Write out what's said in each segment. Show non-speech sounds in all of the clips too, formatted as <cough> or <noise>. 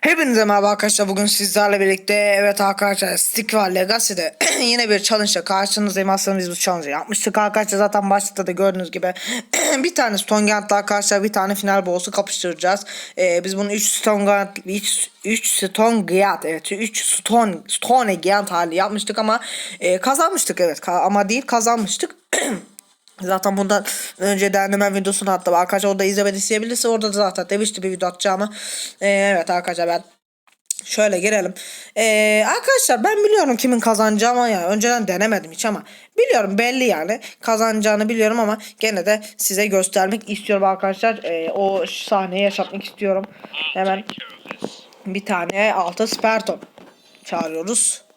Hepinize merhaba arkadaşlar. Bugün sizlerle birlikte evet arkadaşlar Stick var Legacy'de. <clears throat> Yine bir challenge ile karşınızdayım. Aslında biz bu challenge'ı yapmıştık arkadaşlar. Zaten başta da gördüğünüz gibi <clears throat> bir tane Stonegant'la arkadaşlar bir tane final boss'u kapıştıracağız. Ee, biz bunu 3 Stonegant 3 3 Stonegant evet 3 Stone Stonegant hali yapmıştık ama e, kazanmıştık evet. Ama değil kazanmıştık <clears throat> Zaten bundan önce deneme videosunu attım. Arkadaşlar orada izlemeni isteyebilirse orada da zaten demişti bir video atacağımı. Ee, evet arkadaşlar ben şöyle girelim. Ee, arkadaşlar ben biliyorum kimin kazanacağını yani önceden denemedim hiç ama biliyorum belli yani kazanacağını biliyorum ama gene de size göstermek istiyorum arkadaşlar. Ee, o sahneyi yaşatmak istiyorum. Hemen bir tane altı sperton çağırıyoruz.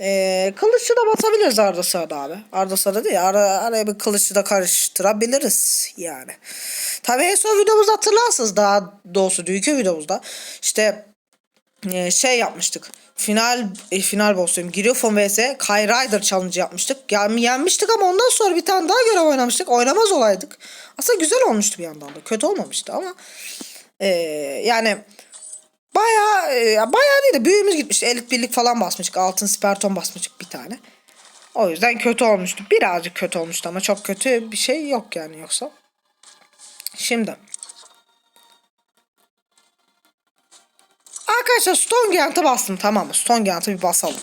Ee, kılıççı da basabiliriz arada sırada abi. Arada sırada değil. Ara, araya bir kılıççı da karıştırabiliriz yani. Tabii en son videomuzda hatırlarsınız daha doğrusu dünkü videomuzda. İşte e, şey yapmıştık. Final e, final boss diyorum. Giriofon vs Kai Rider challenge yapmıştık. Yani yenmiştik ama ondan sonra bir tane daha görev oynamıştık. Oynamaz olaydık. Aslında güzel olmuştu bir yandan da. Kötü olmamıştı ama e, yani e, bayağı değil de büyüğümüz gitmişti. Elit birlik falan basmıştık. Altın sperton basmıştık bir tane. O yüzden kötü olmuştu. Birazcık kötü olmuştu ama çok kötü bir şey yok yani yoksa. Şimdi. Arkadaşlar Stonegant'a bastım tamam mı? Stonegant'a bir basalım.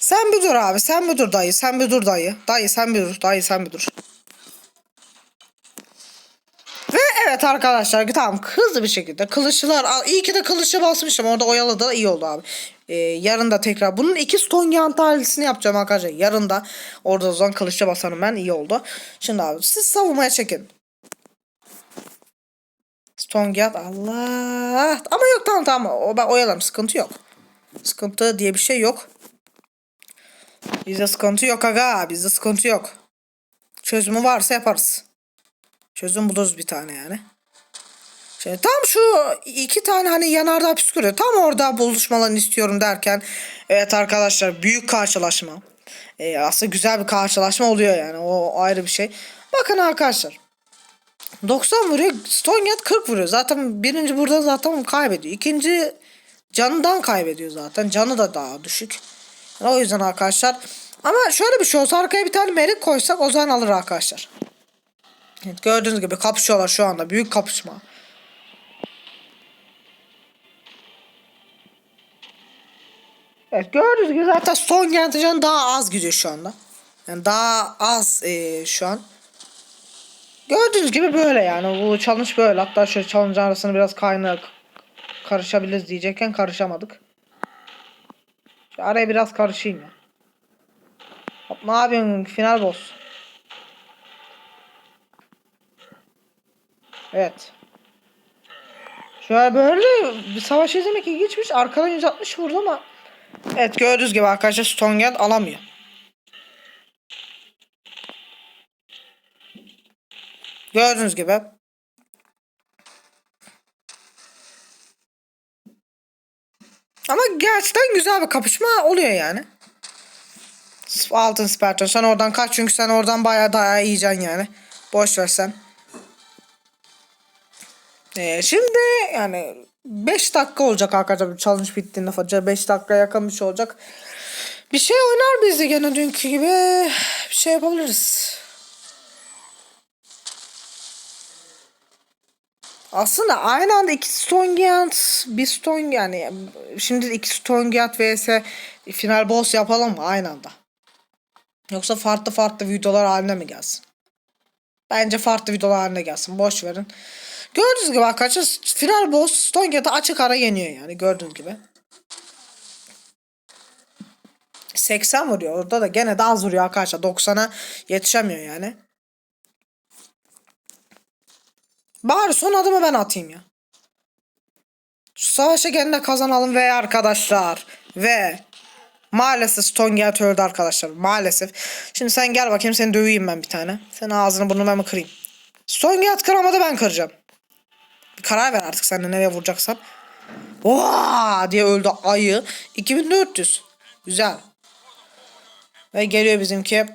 Sen bir dur abi. Sen bir dur dayı. Sen bir dur dayı. Dayı sen bir dur. Dayı sen bir dur. Ve evet arkadaşlar tamam hızlı bir şekilde kılıçlar Aa, iyi ki de kılıçla basmışım orada oyaladı iyi oldu abi. Ee, yarın da tekrar bunun iki stone yant halisini yapacağım arkadaşlar yarın da orada o zaman kılıçla basarım ben iyi oldu. Şimdi abi siz savunmaya çekin. Stone yant Allah ama yok tamam tamam o, ben oyalarım sıkıntı yok. Sıkıntı diye bir şey yok. Bizde sıkıntı yok aga bizde sıkıntı yok. Çözümü varsa yaparız. Çözüm buluruz bir tane yani. Şimdi tam şu iki tane hani yanardağ püskürüyor. Tam orada buluşmalarını istiyorum derken. Evet arkadaşlar büyük karşılaşma. Ee, aslında güzel bir karşılaşma oluyor yani. O ayrı bir şey. Bakın arkadaşlar. 90 vuruyor. Stonyat 40 vuruyor. Zaten birinci burada zaten kaybediyor. İkinci canından kaybediyor zaten. Canı da daha düşük. O yüzden arkadaşlar. Ama şöyle bir şey olsa arkaya bir tane merik koysak o zaman alır arkadaşlar. Evet, gördüğünüz gibi kapışıyorlar şu anda. Büyük kapışma. Evet gördüğünüz gibi zaten son yanıtıcan daha az gidiyor şu anda. Yani daha az e, şu an. Gördüğünüz gibi böyle yani. Bu challenge böyle. Hatta şöyle challenge arasını biraz kaynak karışabiliriz diyecekken karışamadık. Şu araya biraz karışayım ya. Hop, ne yapıyorsun final boss? Evet. Şöyle böyle bir savaş izlemek ilginçmiş. Arkadan 160 vurdu ama. Evet gördüğünüz gibi arkadaşlar Stonegate alamıyor. Gördüğünüz gibi. Ama gerçekten güzel bir kapışma oluyor yani. Altın Spartan sen oradan kaç çünkü sen oradan bayağı daha yiyeceksin yani. Boş ver sen. Ee, şimdi yani 5 dakika olacak arkadaşlar challenge bittiğinde falan 5 dakika şey olacak. Bir şey oynar biz de gene dünkü gibi bir şey yapabiliriz. Aslında aynı anda iki Stonegant, bir Stone yani şimdi iki Stonegant vs final boss yapalım mı aynı anda? Yoksa farklı farklı videolar haline mi gelsin? Bence farklı videolar haline gelsin. Boş verin. Gördüğünüz gibi arkadaşlar final boss Stonegate açık ara yeniyor yani gördüğünüz gibi. 80 vuruyor. Orada da gene de az vuruyor arkadaşlar. 90'a yetişemiyor yani. Bari son adımı ben atayım ya. Şu savaşa gene kazanalım ve arkadaşlar. Ve maalesef Stonegate öldü arkadaşlar. Maalesef. Şimdi sen gel bakayım seni döveyim ben bir tane. Sen ağzını burnunu ben mi kırayım? Stonegate kıramadı ben kıracağım. Karar ver artık sen de nereye vuracaksan. Oha diye öldü ayı. 2400. Güzel. Ve geliyor bizimki.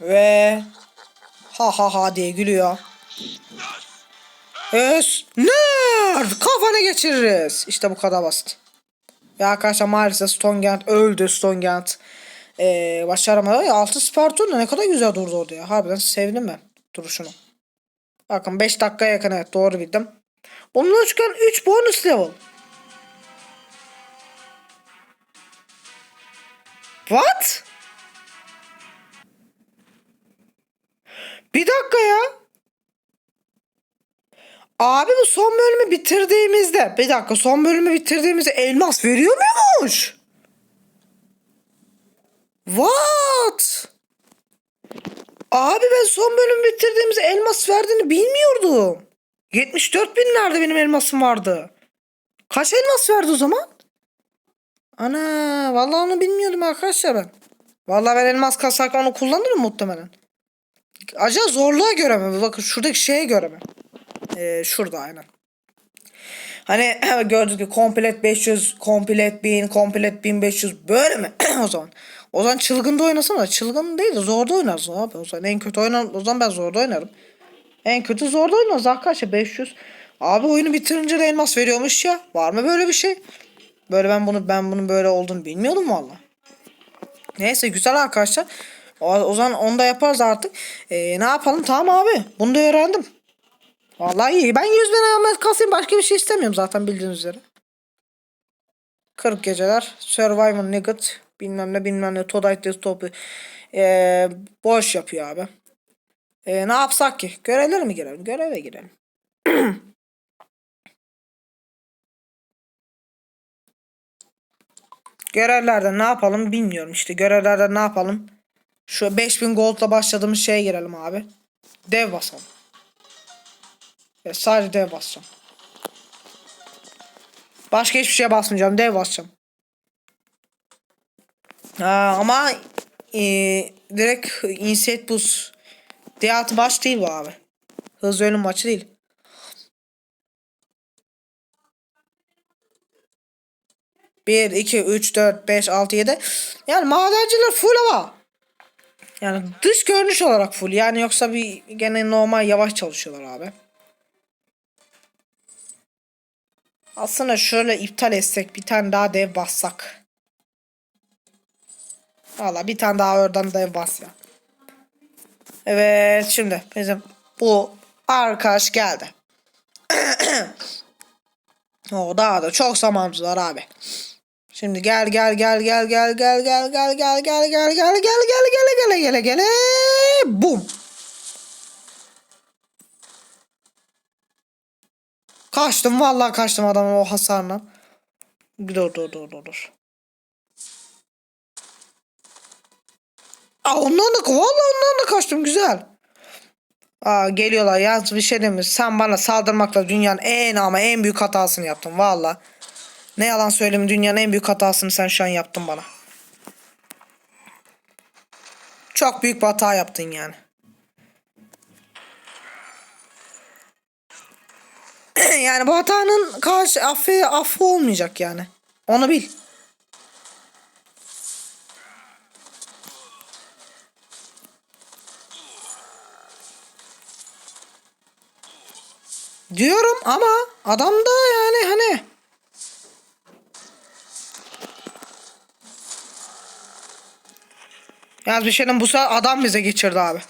Ve ha ha ha diye gülüyor. Es. Nerd. Kafana geçiririz. İşte bu kadar basit. Ya arkadaşlar maalesef Stonegant öldü Stonegant. Ee, başaramadı. Ya, 6 Spartan da ne kadar güzel durdu orada ya. Harbiden sevdim ben duruşunu. Bakın 5 dakikaya yakın evet doğru bildim. Bundan çıkan 3 bonus level. What? Bir dakika ya. Abi bu son bölümü bitirdiğimizde bir dakika son bölümü bitirdiğimizde elmas veriyor muymuş? What? Abi ben son bölümü bitirdiğimizde elmas verdiğini bilmiyordum. 74 binlerde benim elmasım vardı. Kaç elmas verdi o zaman? Ana vallahi onu bilmiyordum arkadaşlar ben. Vallahi ben elmas kasarken onu kullanırım muhtemelen. Acaba zorluğa göre mi? Bakın şuradaki şeye göre mi? Ee, şurada aynen. Hani <clears throat> gördüğünüz gibi komplet 500, komplet 1000, komplet 1500 böyle mi? <clears throat> o zaman. O zaman çılgında oynasana. Çılgın değil de zorda oynarsın abi. O zaman en kötü oynan o zaman ben zorda oynarım. En kötü zorda oynarız arkadaşlar 500. Abi oyunu bitirince de elmas veriyormuş ya. Var mı böyle bir şey? Böyle ben bunu ben bunun böyle olduğunu bilmiyordum valla. Neyse güzel arkadaşlar. O, o zaman onu da yaparız artık. Ee, ne yapalım? Tamam abi. Bunu da öğrendim. Vallahi iyi. Ben 100 bin Ahmet kasayım. Başka bir şey istemiyorum zaten bildiğiniz üzere. 40 geceler. Survivor Nugget. Bilmem ne bilmem ne. Todayt Desktopu. Ee, boş yapıyor abi. Ee, ne yapsak ki? Görevlere mi girelim? Göreve girelim. <clears throat> Görevlerde ne yapalım bilmiyorum işte. Görevlerde ne yapalım? Şu 5000 gold'la başladığımız şeye girelim abi. Dev basalım. Ya sadece dev basacağım. Başka hiçbir şeye basmayacağım. Dev basacağım. Ama e, direkt Inset diye altı maç değil bu abi. Hızlı ölüm maçı değil. Bir, iki, üç, dört, beş, altı, yedi. Yani madenciler full ama. Yani dış görünüş olarak full. Yani yoksa bir gene normal yavaş çalışıyorlar abi. Aslında şöyle iptal etsek bir tane daha dev bassak. Valla bir tane daha oradan dev bas ya. Evet şimdi bizim bu arkadaş geldi. o daha da çok zamanımız var abi. Şimdi gel gel gel gel gel gel gel gel gel gel gel gel gel gel gel gel gel gel bum. Kaçtım vallahi kaçtım adamın o hasarla. Dur dur dur dur dur. Aa ondan da vallahi ondan da kaçtım güzel. Aa geliyorlar ya bir şey demiyor. Sen bana saldırmakla dünyanın en ama en büyük hatasını yaptın valla. Ne yalan söyleyeyim dünyanın en büyük hatasını sen şu an yaptın bana. Çok büyük bir hata yaptın yani. <clears throat> yani bu hatanın karşı affı, affı olmayacak yani. Onu bil. Diyorum ama adam da yani hani Yaz bir şeyden bu sefer adam bize geçirdi abi.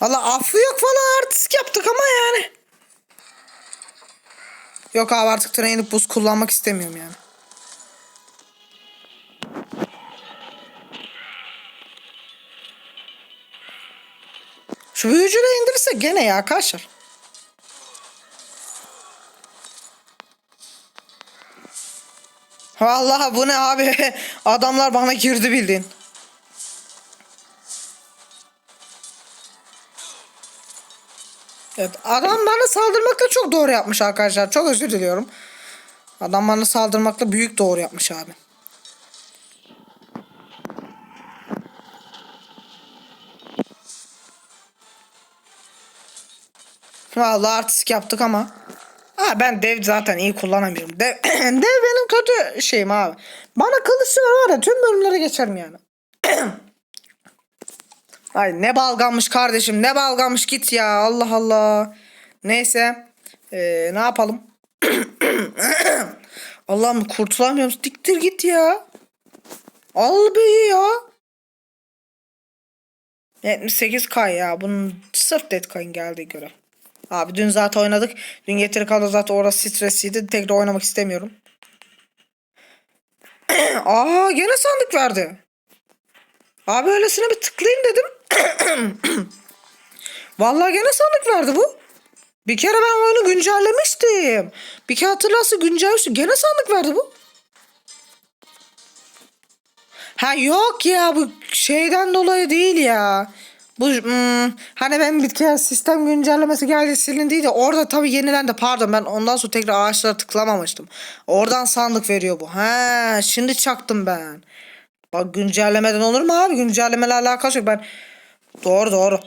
Valla affı yok falan artistik yaptık ama yani. Yok abi artık treni buz kullanmak istemiyorum yani. Şu büyücüyle indirirse gene ya arkadaşlar. Vallahi bu ne abi? <laughs> Adamlar bana girdi bildiğin. Evet adam bana saldırmakta çok doğru yapmış arkadaşlar. Çok özür diliyorum. Adam bana saldırmakta büyük doğru yapmış abi. Vallahi artistik yaptık ama. Ha ben dev zaten iyi kullanamıyorum. Dev, <clears throat> dev benim kötü şeyim abi. Bana kılıç var ya tüm bölümlere geçerim yani. <clears throat> Ay ne balganmış kardeşim ne balganmış git ya Allah Allah. Neyse ee, ne yapalım? <clears throat> Allah'ım kurtulamıyorum. Diktir git ya. Al be ya. 78k ya. Bunun sırf Deadcoin geldiği göre. Abi dün zaten oynadık. Dün getiri kaldı zaten orası stresliydi. Tekrar oynamak istemiyorum. <clears throat> Aa gene sandık verdi. Abi öylesine bir tıklayayım dedim. <clears throat> Vallahi gene sandık verdi bu. Bir kere ben oyunu güncellemiştim. Bir kere hatırlarsın güncellemiştim. Gene sandık verdi bu. Ha yok ya bu şeyden dolayı değil ya. Bu hmm, hani ben bir kere sistem güncellemesi geldi silindiydi. Orada tabii yenilendi pardon ben ondan sonra tekrar ağaçlara tıklamamıştım. Oradan sandık veriyor bu. Ha şimdi çaktım ben. Bak güncellemeden olur mu abi? Güncellemelerle alakası yok. Ben doğru doğru.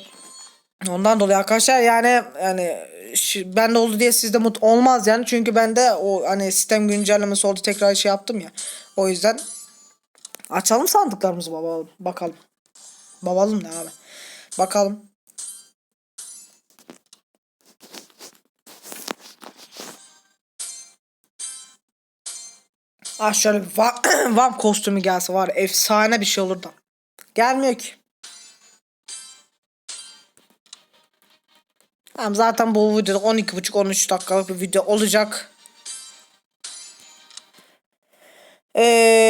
Ondan dolayı arkadaşlar yani yani şi- bende oldu diye sizde mut olmaz yani. Çünkü ben de o hani sistem güncellemesi oldu tekrar şey yaptım ya. O yüzden açalım sandıklarımızı babalım. Bakalım. Babalım ne abi. Bakalım. Ah şöyle bir va- <clears throat> Vamp kostümü gelse var efsane bir şey olur da. Gelmiyor ki. Tamam zaten bu videoda 12,5-13 dakikalık bir video olacak. Ee, yani.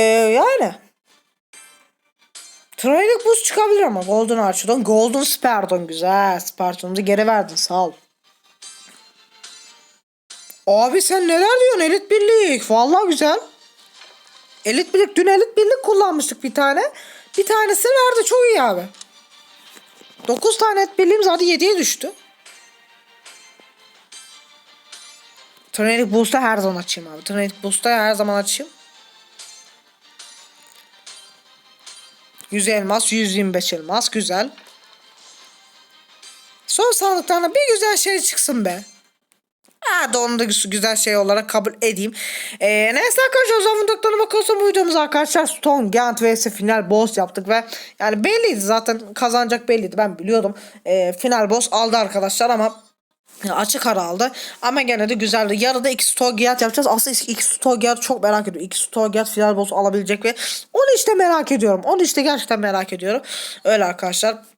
Trailing boost çıkabilir ama Golden Archer'dan. Golden Spardon güzel. Spardon'umuzu geri verdin sağ ol. Abi sen neler diyorsun elit birlik. Vallahi güzel. Elit birlik dün elit birlik kullanmıştık bir tane. Bir tanesi verdi çok iyi abi. 9 tane et birliğim zaten 7'ye düştü. Tornadic Boost'u her zaman açayım abi. Tornadic Boost'u her zaman açayım. 100 elmas, 125 elmas. Güzel. Son sandıklarına bir güzel şey çıksın be. Ha da onu da gü- güzel şey olarak kabul edeyim. Ee, neyse arkadaşlar o zaman doktoruna bakıyorsa bu videomuz arkadaşlar Stone Gant vs final boss yaptık ve yani belliydi zaten kazanacak belliydi ben biliyordum. Ee, final boss aldı arkadaşlar ama açık ara. Ama gene de güzeldi. Yarıda iki Stogiat yapacağız. Aslında iki Stogiat çok merak ediyorum. İki Stogiat final boss alabilecek ve onu işte merak ediyorum. Onu işte gerçekten merak ediyorum. Öyle arkadaşlar.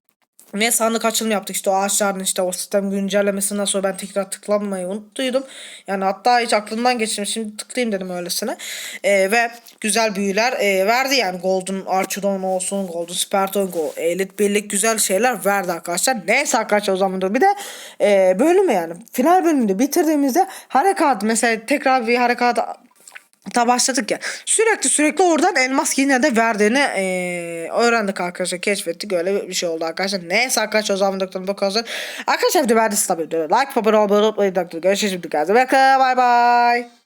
Ve sandık açılımı yaptık işte o ağaçların işte o sistem güncellemesinden sonra ben tekrar tıklamayı unuttuydum. Yani hatta hiç aklımdan geçirmiş. Şimdi tıklayayım dedim öylesine. Ee, ve güzel büyüler e, verdi yani Golden Archidon olsun, Golden Spartan, Go, Elite Birlik güzel şeyler verdi arkadaşlar. Neyse arkadaşlar o zaman dur. Bir de e, bölümü yani final bölümünde bitirdiğimizde harekat mesela tekrar bir harekat ta başladık ya. Sürekli sürekli oradan elmas yine de verdiğini eee, öğrendik arkadaşlar. Keşfettik. Öyle bir şey oldu arkadaşlar. Neyse arkadaşlar o zaman doktorun bakalım. Arkadaşlar bir de beğendiyseniz tabii like, abone olmayı unutmayın. Doktor. Görüşürüz. Bye bye.